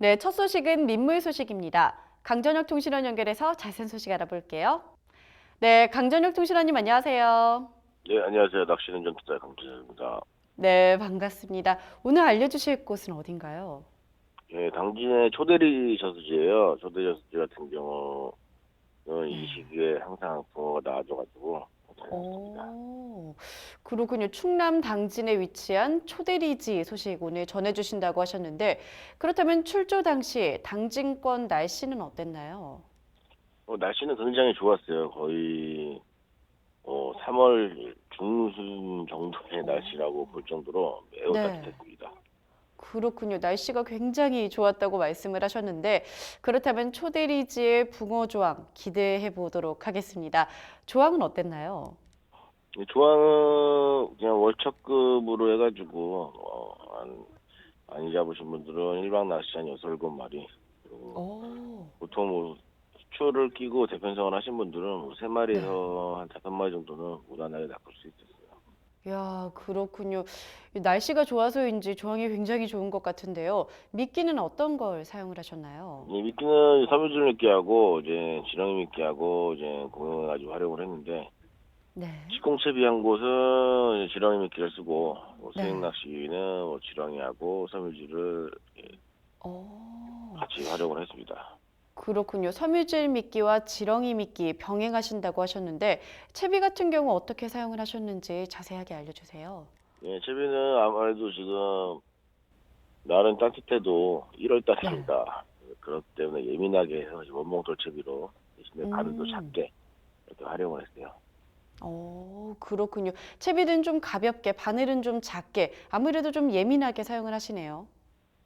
네, 첫 소식은 민물 소식입니다. 강전혁 통신원 연결해서 자세한 소식 알아볼게요. 네, 강전혁 통신원님 안녕하세요. 네, 안녕하세요. 낚시는 전투자 강진입니다. 네, 반갑습니다. 오늘 알려주실 곳은 어딘가요? 예, 당진의 초대리 저수지예요. 초대리 저수지 같은 경우는 이 시기에 항상 붕어가 나와줘가지고 다녔습니다. 오, 그렇군요. 충남 당진에 위치한 초대리지 소식 오늘 전해주신다고 하셨는데 그렇다면 출조 당시 당진권 날씨는 어땠나요? 어, 날씨는 굉장히 좋았어요. 거의 어, 3월 중순 정도의 날씨라고 볼 정도로 매우 네. 따뜻했습니다. 그렇군요. 날씨가 굉장히 좋았다고 말씀을 하셨는데 그렇다면 초대리지의 붕어 조항 기대해 보도록 하겠습니다. 조항은 어땠나요? 이 조항은 그냥 월척급으로 해가지고 어, 안, 많이 잡으신 분들은 일박 낚시 한 여섯 일곱 마리 그리고 오, 보통 뭐 수초를 끼고 대편성을 하신 분들은 뭐 세 마리에서 한 다섯 마리 정도는 무난하게 낚을 수 있었어요. 야 그렇군요. 이 날씨가 좋아서인지 조항이 굉장히 좋은 것 같은데요. 미끼는 어떤 걸 사용을 하셨나요? 이 미끼는 섬유질 미끼하고 이제 지렁이 미끼하고 이제 공용해가지고 활용을 했는데 네. 시공채비한 곳은 이제 지렁이 미끼를 쓰고 뭐 네. 수익 낚시는 뭐 지렁이하고 이렇게 오, 같이 활용을 했습니다. 그렇군요. 섬유질 미끼와 지렁이 미끼 병행하신다고 하셨는데 채비 같은 경우 어떻게 사용을 하셨는지 자세하게 알려주세요. 예, 채비는 아무래도 지금 날은 따뜻해도 1월 달입니다. 그렇기 때문에 예민하게 해서 원봉돌 채비로 대신에 바늘도 음. 작게 이렇게 활용을 했어요. 오, 그렇군요. 채비는 좀 가볍게, 바늘은 좀 작게, 아무래도 좀 예민하게 사용을 하시네요.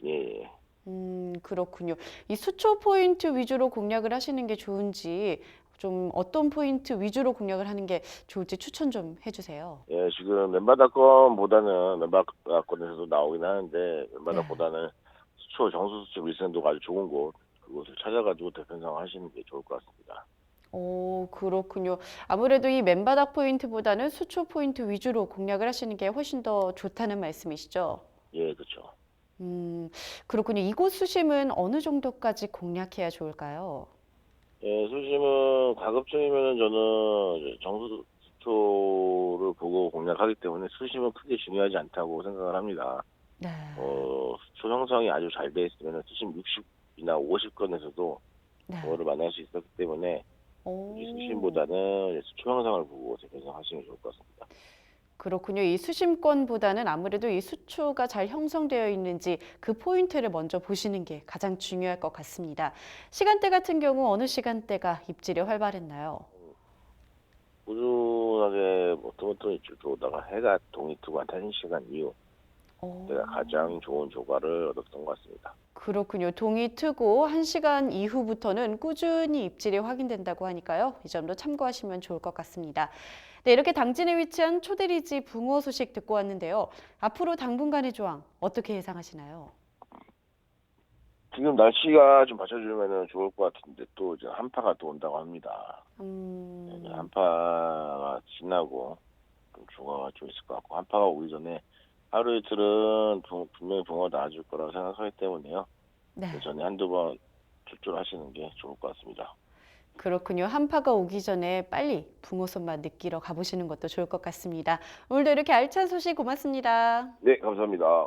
예, 예. 음, 그렇군요. 이 수초 포인트 위주로 공략을 하시는 게 좋은지, 좀 어떤 포인트 위주로 공략을 하는 게 좋을지 추천 좀 해주세요. 예, 지금 맨바닥권보다는 맨바닥권에서도 나오긴 하는데 맨바닥보다는 수초 정수 수초 밀선도가 아주 좋은 곳 그곳을 찾아가지고 대편성 하시는 게 좋을 것 같습니다. 오, 그렇군요. 아무래도 이 맨바닥 포인트보다는 수초 포인트 위주로 공략을 하시는 게 훨씬 더 좋다는 말씀이시죠? 예, 그렇죠. 음, 그렇군요. 이곳 수심은 어느 정도까지 공략해야 좋을까요? 예, 수심은 가급적이면은 저는 이제 정수 수초를 보고 공략하기 때문에 수심은 크게 중요하지 않다고 생각을 합니다. 네. 어, 수초 형성이 아주 잘 돼 있으면 수심 60이나 50건에서도 네. 붕어를 만날 수 있었기 때문에 오. 수심보다는 수초 형성을 보고 대편성 하시는 게 좋을 것 같습니다. 그렇군요. 이 수심권보다는 아무래도 이 수초가 잘 형성되어 있는지 그 포인트를 먼저 보시는 게 가장 중요할 것 같습니다. 시간대 같은 경우 어느 시간대가 입질이 활발했나요? 꾸준하게 뭐 뜨문뜨문 입질 들어오다가 해가 동이 트고 한 1시간 이후 오. 내가 가장 좋은 조과를 얻었던 것 같습니다. 그렇군요. 동이 트고 1시간 이후부터는 꾸준히 입질이 확인된다고 하니까요. 이 점도 참고하시면 좋을 것 같습니다. 네, 이렇게 당진에 위치한 초대리지 붕어 소식 듣고 왔는데요. 앞으로 당분간의 조항 어떻게 예상하시나요? 지금 날씨가 좀 받쳐주면 좋을 것 같은데 또 이제 한파가 또 온다고 합니다. 음, 네, 한파가 지나고 좀 조과가 좀 있을 것 같고 한파가 오기 전에 하루 이틀은 분- 분명히 붕어 나와줄 거라고 생각하기 때문에요. 네. 그 전에 한두 번 출조를 하시는 게 좋을 것 같습니다. 그렇군요. 한파가 오기 전에 빨리 붕어 손맛 느끼러 가보시는 것도 좋을 것 같습니다. 오늘도 이렇게 알찬 소식 고맙습니다. 네, 감사합니다.